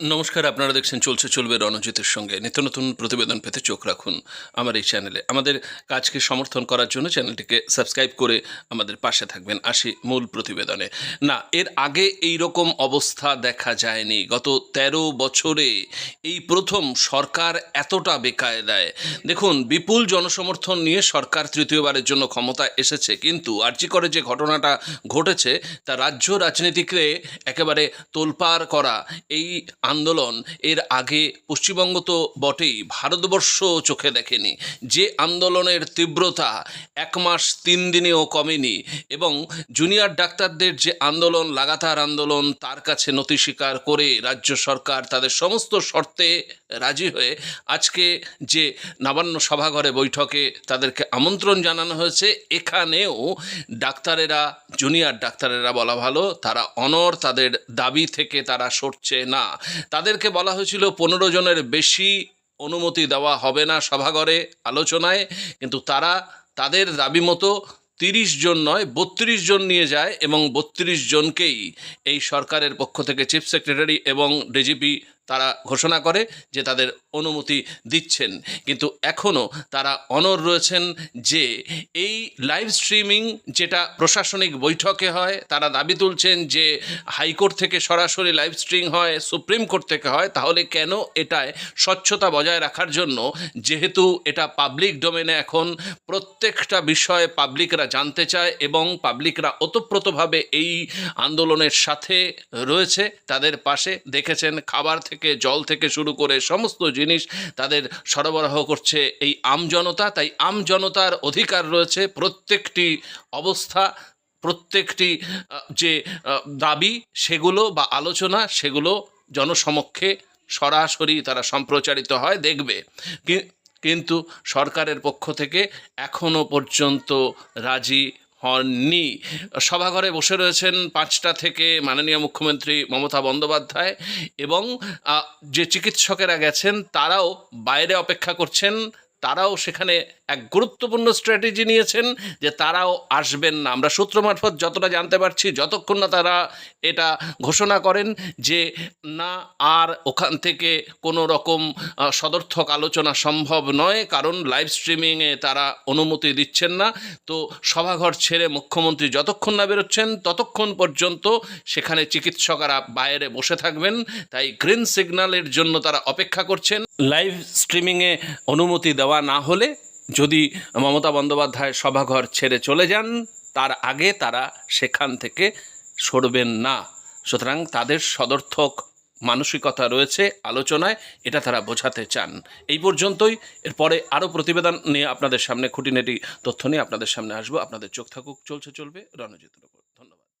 নমস্কার, আপনারা দেখছেন চলছে, চলবে রণজিতের সঙ্গে। নিত্য নতুন প্রতিবেদন পেতে চোখ রাখুন আমার এই চ্যানেলে। আমাদের কাজকে সমর্থন করার জন্য চ্যানেলটিকে সাবস্ক্রাইব করে আমাদের পাশে থাকবেন আসি মূল প্রতিবেদনে। না, এর আগে এই রকম অবস্থা দেখা যায়নি। গত ১৩ বছরে এই প্রথম সরকার এতটা বেকায়দায়। দেখুন, বিপুল জনসমর্থন নিয়ে সরকার তৃতীয়বারের জন্য ক্ষমতা এসেছে, কিন্তু আর্জি করে যে ঘটনাটা ঘটেছে, তা রাজ্য রাজনীতিকে একেবারে তোলপাড় করা, এই আন্দোলন এর আগে পশ্চিমবঙ্গ তো বটেই, ভারতবর্ষ চোখে দেখেনি। যে আন্দোলনের তীব্রতা এক মাস তিন দিনেও কমেনি এবং জুনিয়র ডাক্তারদের যে আন্দোলন, লাগাতার আন্দোলন, তার কাছে নথি স্বীকার করে রাজ্য সরকার তাদের সমস্ত শর্তে রাজি হয়ে আজকে যে নবান্ন সভাঘরে বৈঠকে তাদেরকে আমন্ত্রণ জানানো হয়েছে, এখানেও ডাক্তারেরা, জুনিয়র ডাক্তারেরা বলা ভালো, তারা অনর তাদের দাবি থেকে তারা সরছে না। তাদেরকে বলা হয়েছিল পনেরো জনের বেশি অনুমতি দেওয়া হবে না সভাঘরে আলোচনায়, কিন্তু তারা তাদের দাবি মতো তিরিশ জন নয়, বত্রিশ জন নিয়ে যায় এবং বত্রিশ জনকেই এই সরকারের পক্ষ থেকে চিফ সেক্রেটারি এবং ডিজিপি তারা ঘোষণা করে যে তাদের অনুমতি দিচ্ছেন। কিন্তু এখনও তারা অনর রয়েছেন যে এই লাইভ স্ট্রিমিং যেটা প্রশাসনিক বৈঠকে হয়, তারা দাবি তুলছেন যে হাইকোর্ট থেকে সরাসরি লাইভ স্ট্রিম হয়, সুপ্রিম কোর্ট থেকে হয়, তাহলে কেন এটায় স্বচ্ছতা বজায় রাখার জন্য, যেহেতু এটা পাবলিক ডোমেনে এখন প্রত্যেকটা বিষয়ে পাবলিকরা জানতে চায় এবং পাবলিকরা ওতপ্রোতভাবে এই আন্দোলনের সাথে রয়েছে, তাদের পাশে দেখেছেন, খাবার থেকে জল থেকে শুরু করে সমস্ত জিনিস তাদের সরবরাহ করছে এই আমজনতা তাই আমজনতার অধিকার রয়েছে প্রত্যেকটি অবস্থা, প্রত্যেকটি যে দাবি, সেগুলো বা আলোচনা, সেগুলো জনসমক্ষে সরাসরি তারা সম্প্রচারিত হয়, দেখবে। কিন্তু সরকারের পক্ষ থেকে এখনও পর্যন্ত রাজি হননি। সভাঘরে বসে রয়েছেন পাঁচটা থেকে মাননীয় মুখ্যমন্ত্রী মমতা বন্দ্যোপাধ্যায় এবং যে চিকিৎসকেরা গেছেন তারাও বাইরে অপেক্ষা করছেন। তারাও সেখানে এক গুরুত্বপূর্ণ স্ট্র্যাটেজি নিয়েছেন যে তারাও আসবেন না। আমরা সূত্র মারফত যতটা জানতে পারছি, যতক্ষণ না তারা এটা ঘোষণা করেন যে না, আর ওখান থেকে কোনো রকম সদর্থক আলোচনা সম্ভব নয়, কারণ লাইভ স্ট্রিমিংয়ে তারা অনুমতি দিচ্ছেন না। তো সভাঘর ছেড়ে মুখ্যমন্ত্রী যতক্ষণ না বেরোচ্ছেন, ততক্ষণ পর্যন্ত সেখানে চিকিৎসকরা বাইরে বসে থাকবেন। তাই গ্রিন সিগন্যালের জন্য তারা অপেক্ষা করছেন। লাইভ স্ট্রিমিংয়ে অনুমতি দেওয়া না হলে যদি মমতা বন্দ্যোপাধ্যায় সভাঘর ছেড়ে চলে যান, তার আগে তারা সেখান থেকে সরবেন না। সুতরাং তাদের সদর্থক মানসিকতা রয়েছে আলোচনায়, এটা তারা বোঝাতে চান। এই পর্যন্তই। এরপরে আরও প্রতিবেদন নিয়ে আপনাদের সামনে, খুঁটিনাটি তথ্য নিয়ে আপনাদের সামনে আসব। আপনাদের চোখ থাকুক, চলছে, চলবে। রণজিতের উপর